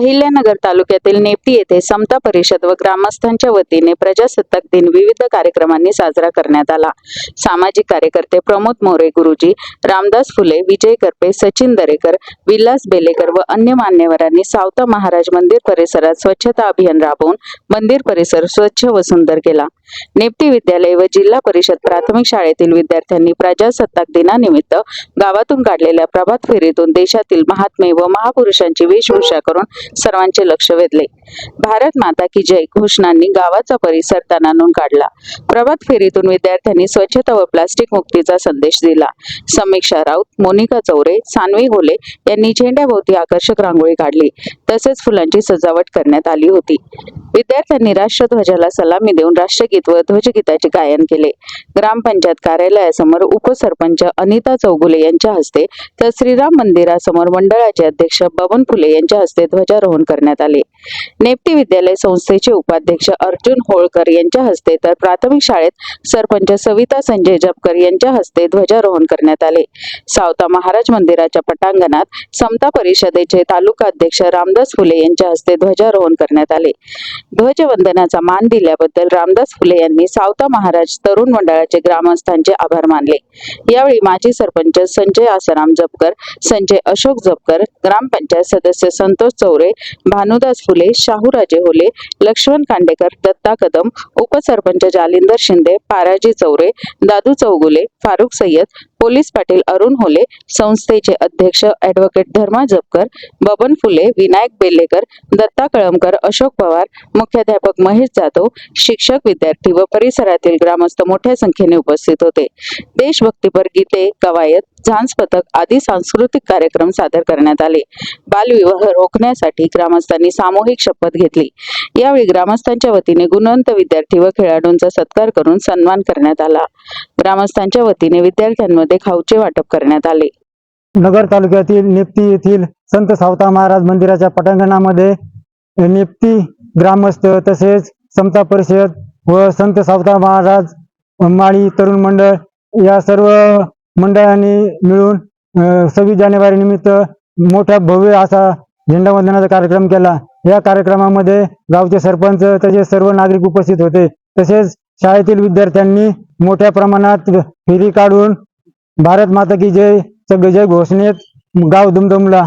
अहिल्यानगर तालुक्यातील नेपटी येथे समता परिषद व ग्रामस्थांच्या वतीने प्रजासत्ताक दिन विविध कार्यक्रमांनी साजरा करण्यात आला. सामाजिक कार्यकर्ते प्रमोद मोरे गुरुजी रामदास फुले विजय करपे सचिन दरेकर विलास बेलेकर व अन्य मान्यवरांनी सावता महाराज मंदिर परिसरात स्वच्छता अभियान राबवून मंदिर परिसर स्वच्छ व सुंदर केला. नेप्टी विद्यालय व जिल्हा परिषद प्राथमिक शाळेतील विद्यार्थ्यांनी प्रजासत्ताक दिनानिमित्त गावातून काढलेल्या प्रभात फेरीतून देशातील महात्मे व महापुरुषांची वेशभूषा करून सर्वांचे लक्ष वेधले. भारत माता की जय घोषणांनी गावाचा परिसर तणानून काढला. प्रभात फेरीतून विद्यार्थ्यांनी स्वच्छता व प्लास्टिक मुक्तीचा संदेश दिला. समीक्षा राऊत मोनिका चौरे सानवी घोले यांनी झेंड्याभोवती आकर्षक रांगोळी काढली. तसेच फुलांची सजावट करण्यात आली होती. विद्यार्थ्यांनी राष्ट्रध्वजाला सलामी देऊन राष्ट्रगीत व ध्वजगीताचे गायन केले. ग्रामपंचायत कार्यालयासमोर उपसरपंच अनिता चौगुले यांच्या हस्ते तर श्रीराम मंदिरासमोर मंडळाचे अध्यक्ष बबन फुले यांच्या हस्ते ध्वजारोहण करण्यात आले. नेपटी विद्यालय संस्थेचे उपाध्यक्ष अर्जुन होळकर यांच्या हस्ते तर प्राथमिक शाळेत सरपंच सविता संजय जपकर यांच्या हस्ते ध्वजारोहण करण्यात आले. सावता महाराज मंदिराच्या पटांगणात समता परिषदेचे तालुका अध्यक्ष रामदास फुले यांच्या हस्ते ध्वजारोहण करण्यात आले. ध्वजवंदनाचा मान दिल्याबद्दल रामदास फुले यांनी सावता महाराज तरुण मंडळाचे ग्रामस्थांचे आभार मानले. यावेळी माजी सरपंच संजय आसाराम जपकर संजय अशोक जपकर ग्रामपंचायत सदस्य संतोष चौरे भानुदास फुले शाहूराजे होले लक्ष्मण कांडेकर दत्ता कदम उपसरपंच जालिंदर शिंदे पाराजी चौरे दादू चौगुले फारुख सय्यद पोलीस पाटील अरुण होले संस्थेचे अध्यक्ष ॲडव्होकेट धर्मा जपकर बबन फुले विनायक बेलेकर दत्ता कळमकर अशोक पवार मुख्याध्यापक महेश जाधव शिक्षक विद्यार्थी व परिसरातील ग्रामस्थ मोठ्या संख्येने उपस्थित होते. देशभक्तीपर गीते कवायत झांज पथक आदी सांस्कृतिक कार्यक्रम सादर करण्यात आले. बालविवाह रोखण्यासाठी ग्रामस्थांनी सामूहिक शपथ घेतली. यावेळी ग्रामस्थांच्या वतीने गुणवंत विद्यार्थी व खेळाडूंचा सत्कार करून सन्मान करण्यात आला. ग्रामस्थांच्या वतीने विद्यार्थ्यांमध्ये खाऊचे वाटप करण्यात आले. नगर तालुक्यातील निप्ती येथील संत सावता महाराज मंदिराच्या पटांगणामध्ये निप्ती ग्रामस्थ तसेच समता परिषद व संत सावता महाराज माळी तरुण मंडळ या सर्व मंडळांनी मिळून सव्वीस जानेवारी निमित्त मोठा भव्य असा झेंडावंदनाचा कार्यक्रम केला. या कार्यक्रमामध्ये गावचे सरपंच तसेच सर्व नागरिक उपस्थित होते. तसेच शाळेतील विद्यार्थ्यांनी मोठ्या प्रमाणात फेरी काढून भारत माता की जय सगळे जय घोषणेत गाव दुमदुमला.